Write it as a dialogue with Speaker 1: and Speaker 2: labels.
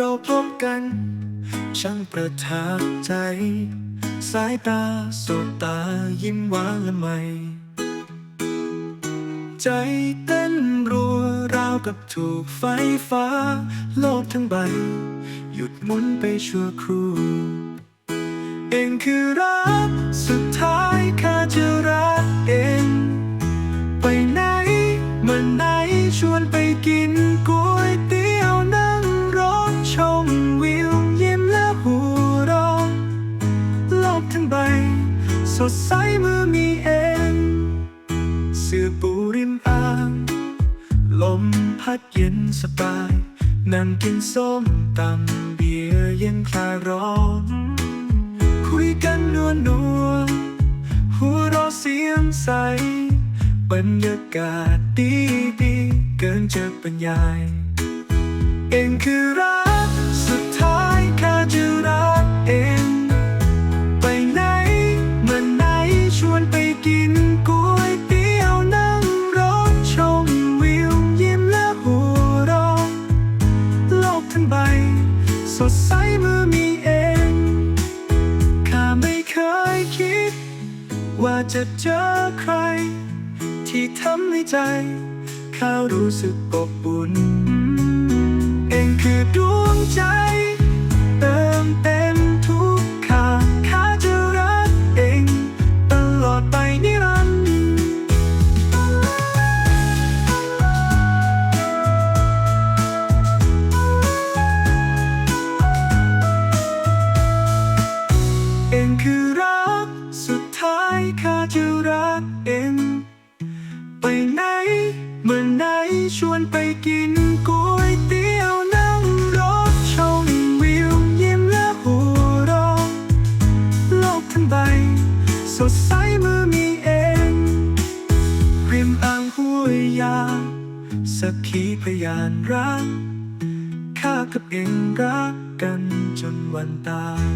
Speaker 1: เราพบกัน ช่างประทับใจ สายตาสดตายิ้มหวานละไม ใจเต้นรัวราวกับถูกไฟฟ้า โลกทั้งใบ หยุดหมุนไปชั่วครู่ เองคือรักสุดท้าย ดใสเมื่อมีเองเสือปูริมอ่างลมพัดเย็นสบาย นั่งกินส้มตำเบียร์เย็นคลายร้อน คุยกันนัวนัวหัวเราะเสียงใส บรรยากาศดีดีเกินจะบรรยาย เองคือรัก นก๋วยเตี๋ยวนั่งรถชมวิวยิ้มและหัวเราะโลกทั้งใบ สดใสเมื่อมีเองข้าไม่เคยคิด ว่าจะเจอใคร ที่ทำให้ใจข้ารู้สึกอบอุ่น เองคือดวงใจ ข้าจะรักเองไปไหน เมื่อไหนชวนไปกินก๋วยเตี๋ยวนั่งรถชมวิวยิ้มและหัวเราะโลกทั้งใบ สดใสเมื่อมีเองริมอ่างห้วยยาสักขีพยานรักข้ากับเองรักกันจนวันตาย